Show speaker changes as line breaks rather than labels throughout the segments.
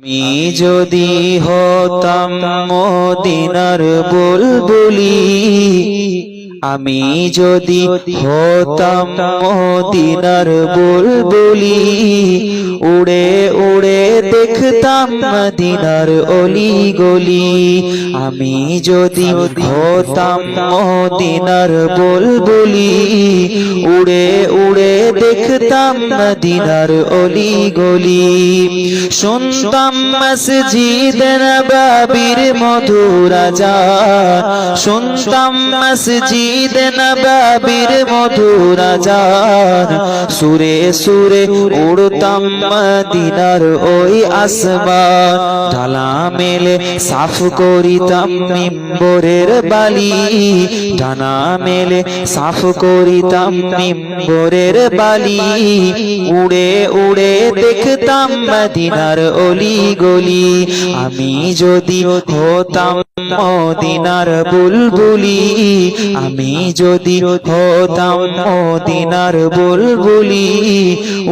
আমি যদি হতাম মদিনার বুলবুলি আমি যদি হতাম মদিনার বুলবুলি উড়ে উড়ে দেখতাম মদিনার অলি গলি আমি যদি হতাম মদিনার বুলবুলি উড়ে উড়ে দেখতাম মদিনার অলি গলি শুনতাম মসজিদ নবাবির মধুর আজান শুনতাম মসজিদ নবাবির মধুর আজান সুরে সুরে উড়তাম মদিনার ওই আসমান। ঢালা মেলে সাফ করিতাম মিম্বরের বালি। ডানা মেলে সাফ করিতাম মিম্বরের বালি। উড়ে উড়ে দেখতাম মদিনার অলি গলি আমি যদি হতাম মদিনার বুলবুলি, আমি যদি হতাম মদিনার বুলবুলি।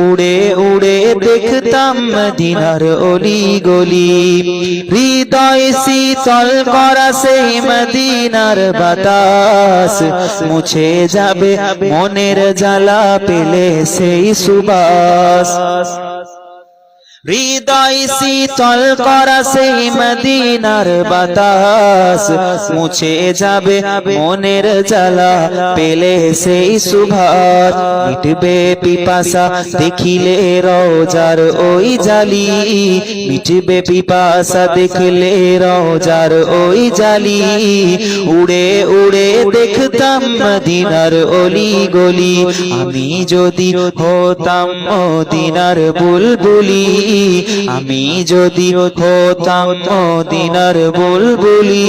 উড়ে উড়ে দেখতাম মদিনার অলি গলি হৃদয় শীতল করা সেই মদিনার বাতাস। মুছে যাবে মনের জ্বালা, পেলে সেই সুবাস। হৃদয় শীতল করা সেই মদিনার বাতাস। মুছে যাবে মনের জ্বালা, পেলে সেই সুভাষ মিটবে পিপাসা, দেখিলে রোজার ওই জালি। মিটবে পিপাসা, দেখলে রোজার ওই জালি। উড়ে উড়ে দেখতাম মদিনার অলি গলি আমি যদি হতাম মদিনার বুলবুলি। আমি যদি হতাম মদিনার বুলবুলি,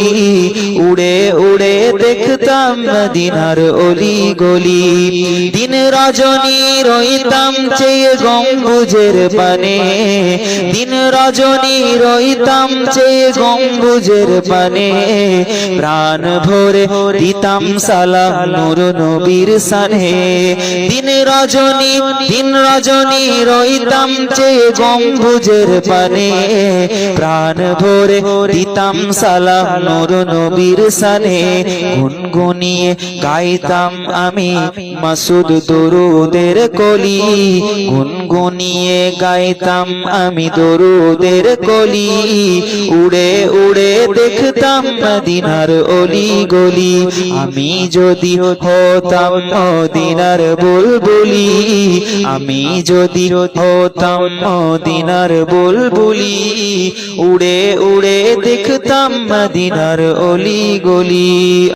উড়ে উড়ে দেখতাম মদিনার অলি গলি দিন রজনী রইতাম চেয়ে গম্বুজের পানে। দিন রজনী রইতাম চেয়ে গম্বুজের পানে। প্রাণ ভরে দিতাম সালাম নূর নবীর সানে। দিন রজনী দিন রজনী রইতাম চেয়ে গম্বুজের পানে প্রাণ ভরে দিতাম সালাম নূর নবীর সানে। গুনগুনিয়ে গাইতাম আমি মাসুদ দরুদের কলি। গুনগুনিয়ে গাইতাম আমি দরুদের কলি। উড়ে উড়ে দেখতাম মদিনার অলি গলি আমি যদি হতাম মদিনার বুলবুলি, আমি যদি হতাম মদিনার বুলবুলি উড়ে উড়ে দেখতাম মদিনার অলি গলি।